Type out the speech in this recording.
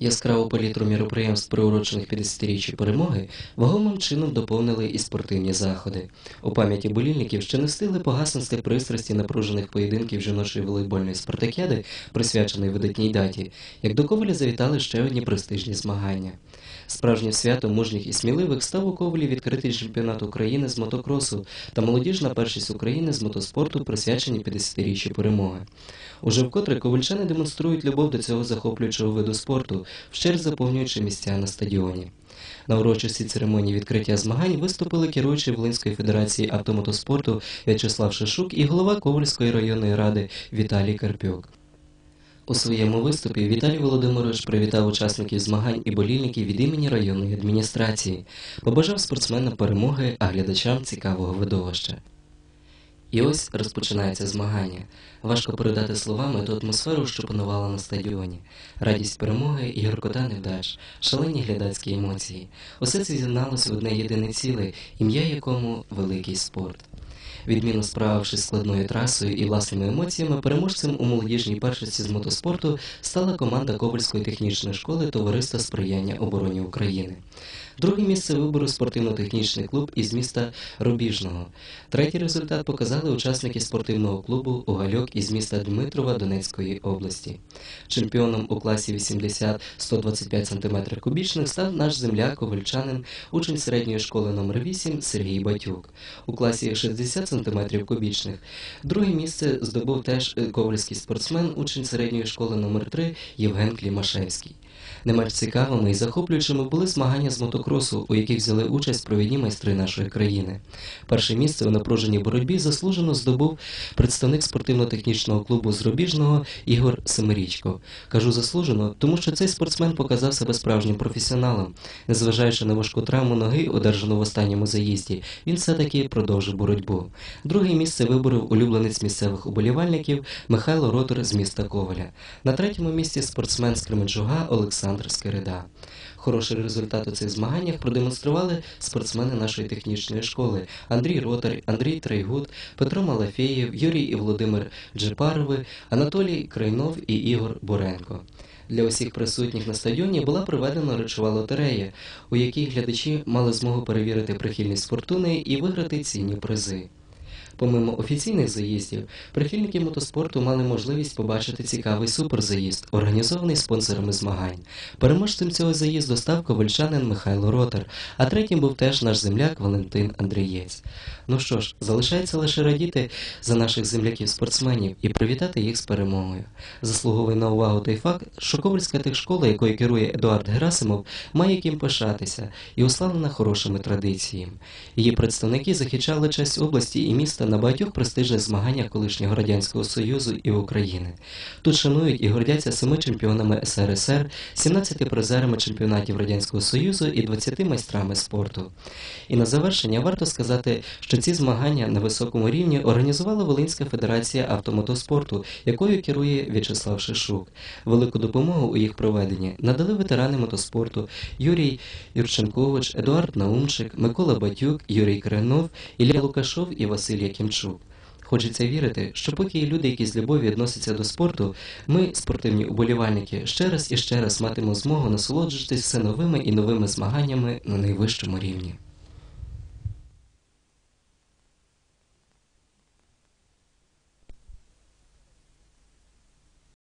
Яскраву палітру міроприємств, приурочених 50-річчю перемоги, вагомим чином доповнили і спортивні заходи. У пам'яті болільників ще не встигли погаснути пристрасті напружених поєдинків жіночої волейбольної спартакіади, присвяченої видатній даті, як до Коваля завітали ще одні престижні змагання. Справжнє свято мужніх і сміливих став у Ковалі відкритий чемпіонат України з мотокросу та молодіжна першість України з мотоспорту, присвячені 50-річчю перемоги. Уже вкотре ковальчани демонструють любов до цього захоплюючого виду спорту, вщерть заповнюючи місця на стадіоні. На урочистій церемонії відкриття змагань виступили керуючий Волинської федерації автомотоспорту В'ячеслав Шишук і голова Ковальської районної ради Віталій Карпюк. У своєму виступі Віталій Володимирович привітав учасників змагань і болільників від імені районної адміністрації, побажав спортсменам перемоги, а глядачам цікавого видовища. І ось розпочинається змагання. Важко передати словами ту атмосферу, що панувала на стадіоні. Радість перемоги і гіркота невдач, шалені глядацькі емоції. Усе це з'єдналось в одне єдине ціле, ім'я якому великий спорт. Відмінно справившись складною трасою і власними емоціями, переможцем у молодіжній першості з мотоспорту стала команда Ковальської технічної школи Товариства сприяння обороні України. Друге місце вибору спортивно-технічний клуб із міста Рубіжного. Третій результат показали учасники спортивного клубу Угальок із міста Дмитрова Донецької області. Чемпіоном у класі 80-125 см кубічних став наш земляк ковальчанин, учень середньої школи номер 8 Сергій Батюк. У класі 60 см кубічних друге місце здобув теж ковальський спортсмен, учень середньої школи номер 3 Євген Клімашевський. Не менш цікавими і захоплюючими були змагання з мотокросу, у яких взяли участь провідні майстри нашої країни. Перше місце у напруженій боротьбі заслужено здобув представник спортивно-технічного клубу з Рубіжного Ігор Семирічко. Кажу заслужено, тому що цей спортсмен показав себе справжнім професіоналом. Незважаючи на важку травму ноги, одержану в останньому заїзді, він все-таки продовжив боротьбу. Друге місце виборов улюбленець місцевих уболівальників Михайло Ротор з міста Коваля. На третьому місці спортсмен з Кременчуга Олександр Скирида. Хороший результат у цих змаганнях продемонстрували спортсмени нашої технічної школи Андрій Ротар, Андрій Трейгут, Петро Малафєєв, Юрій і Володимир Джепарови, Анатолій Крайнов і Ігор Буренко. Для усіх присутніх на стадіоні була проведена речова лотерея, у якій глядачі мали змогу перевірити прихильність фортуни і виграти цінні призи. Помимо офіційних заїздів, прихильники мотоспорту мали можливість побачити цікавий суперзаїзд, організований спонсорами змагань. Переможцем цього заїзду став ковальчанин Михайло Ротар, а третім був теж наш земляк Валентин Андрієць. Ну що ж, залишається лише радіти за наших земляків-спортсменів і привітати їх з перемогою. Заслуговує на увагу той факт, що Ковальська техшкола, якою керує Едуард Герасимов, має ким пишатися і уславлена хорошими традиціями. Її представники захищали честь області і міста на багатьох престижних змаганнях колишнього радянського союзу і України. Тут шанують і гордяться семи чемпіонами СРСР, 17 призерами чемпіонатів радянського союзу і 20 майстрами спорту. І на завершення варто сказати, що ці змагання на високому рівні організувала Волинська федерація автомотоспорту, якою керує В'ячеслав Шишук. Велику допомогу у їх проведенні надали ветерани мотоспорту Юрій Юрченкович, Едуард Наумчик, Микола Батюк, Юрій Кренов, Ілля Лукашов і Василь Якимчук. Хочеться вірити, що поки є люди, які з любові відносяться до спорту, ми, спортивні уболівальники, ще раз і ще раз матимемо змогу насолоджуватись все новими і новими змаганнями на найвищому рівні.